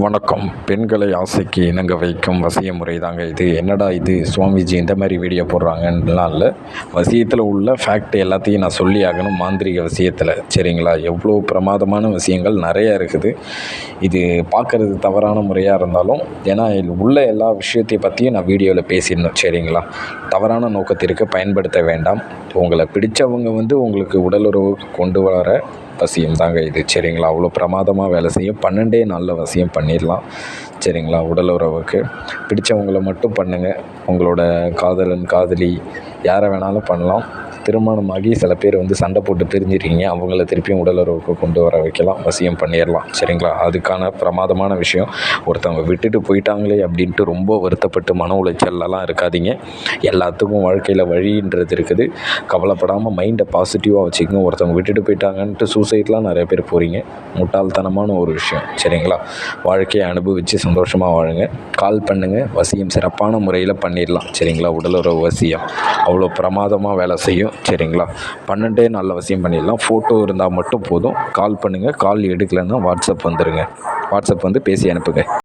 வணக்கம். பெண்களை ஆசைக்கு இணங்க வைக்கும் வசிய முறை தாங்க இது. என்னடா இது சுவாமிஜி இந்த மாதிரி வீடியோ போடுறாங்கன்னுலாம் இல்லை. வசியத்தில் உள்ள ஃபேக்ட் எல்லாத்தையும் நான் சொல்லி ஆகணும் மாந்திரிக விஷயத்தில் சரிங்களா? எவ்வளோ பிரமாதமான விஷயங்கள் நிறைய இருக்குது. இது பார்க்குறது தவறான முறையாக இருந்தாலும் ஏன்னா இதில் உள்ள எல்லா விஷயத்தையும் பற்றியும் நான் வீடியோவில் பேசிடணும். சரிங்களா? தவறான நோக்கத்திற்கு பயன்படுத்த வேண்டாம். உங்களை பிடித்தவங்க வந்து உங்களுக்கு உடலுறவுக்கு கொண்டு வர வசியம் தாங்க இது. சரிங்களா? அவ்வளோ பிரமாதமாக வேலை செய்யும் பன்னெண்டே நாளில் வசியம் பண்ணிடலாம். சரிங்களா? உடல் உறவுக்கு. பிடிச்சவங்களை மட்டும் பண்ணுங்கள் உங்களோட காதலன் காதலி யாரை வேணாலும் பண்ணலாம். திருமணமாகி சில பேர் வந்து சண்டை போட்டு பிரிஞ்சிருக்கீங்க. அவங்கள திருப்பியும் உடலுறவுக்கு கொண்டு வர வைக்கலாம். வசியம் பண்ணிடலாம். சரிங்களா? அதுக்கான பிரமாதமான விஷயம் ஒருத்தவங்க விட்டுட்டு போயிட்டாங்களே அப்படின்ட்டு ரொம்ப வருத்தப்பட்டு மன உளைச்சல்லாம் இருக்காதீங்க. எல்லாத்துக்கும் வாழ்க்கையில் வழின்றது இருக்குது. கவலைப்படாமல் மைண்டை பாசிட்டிவாக வச்சுக்கோங்க. ஒருத்தவங்க விட்டுட்டு போயிட்டாங்கன்ட்டு சூசைட்லாம் நிறைய பேர் போகிறீங்க முட்டாள்தனமான ஒரு விஷயம். சரிங்களா? வாழ்க்கையை அனுபவித்து சந்தோஷமாக வாழுங்க. கால் பண்ணுங்கள் வசியம் சிறப்பான முறையில் பண்ணிடலாம். சரிங்களா? உடலுறவு வசியம். அவ்வளோ பிரமாதமாக வேலை செய்யும். சரிங்களா? பன்னெண்டே நாளில் அவசியம் பண்ணிடலாம். ஃபோட்டோ இருந்தால் மட்டும் போதும். கால் பண்ணுங்கள் கால் எடுக்கலைன்னா வாட்ஸ்அப் வந்துடுங்க வாட்ஸ்அப் வந்து பேசி அனுப்புங்க.